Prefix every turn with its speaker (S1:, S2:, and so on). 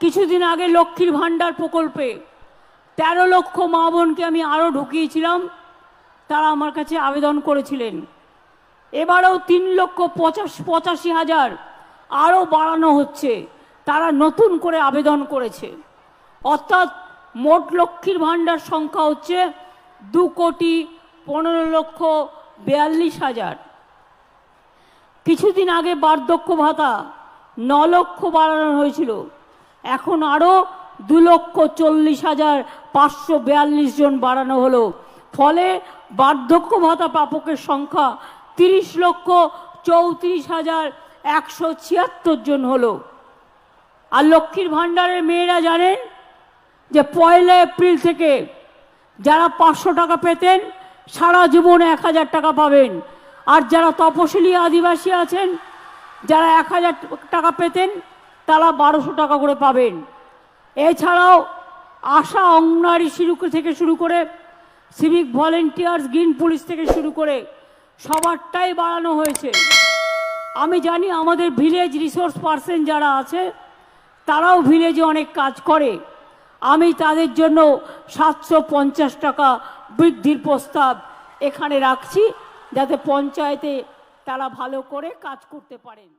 S1: কিছুদিন আগে লক্ষ্মীর ভাণ্ডার প্রকল্পে তেরো লক্ষ মা বোনকে আমি আরও ঢুকিয়েছিলাম, তারা আমার কাছে আবেদন করেছিলেন। এবারেও তিন লক্ষ পঁচাশ, পঁচাশি হাজার আরও বাড়ানো হচ্ছে, তারা নতুন করে আবেদন করেছে। অর্থাৎ মোট লক্ষ্মীর ভাণ্ডার সংখ্যা হচ্ছে দু কোটি পনেরো লক্ষ বিয়াল্লিশ হাজার। কিছুদিন আগে বার্ধক্য ভাতা ন লক্ষ বাড়ানো হয়েছিল। এখন আরও দু লক্ষ চল্লিশ হাজার পাঁচশো বিয়াল্লিশ জন বাড়ানো হলো। ফলে বার্ধক্য ভাতা প্রাপকের সংখ্যা তিরিশ লক্ষ চৌত্রিশ হাজার একশো ছিয়াত্তর জন হলো। আর লক্ষ্মীর ভাণ্ডারের মেয়েরা জানেন যে পয়লা এপ্রিল থেকে যারা পাঁচশো টাকা পেতেন, সারা জীবনে এক হাজার টাকা পাবেন। আর যারা তপশিলি আদিবাসী আছেন, যারা এক হাজার টাকা পেতেন তারা বারোশো টাকা করে পাবেন। এছাড়াও আশা অঙ্গনারী শুরু থেকে শুরু করে সিভিক ভলেন্টিয়ার্স গ্রিন পুলিশ থেকে শুরু করে সবারটাই বাড়ানো হয়েছে। আমি জানি আমাদের ভিলেজ রিসোর্স পার্সন যারা আছে, তারাও ভিলেজে অনেক কাজ করে। আমি তাদের জন্য সাতশো পঞ্চাশ টাকা বৃদ্ধির প্রস্তাব এখানে রাখছি, যাতে পঞ্চায়েতে তারা ভালো করে কাজ করতে পারেন।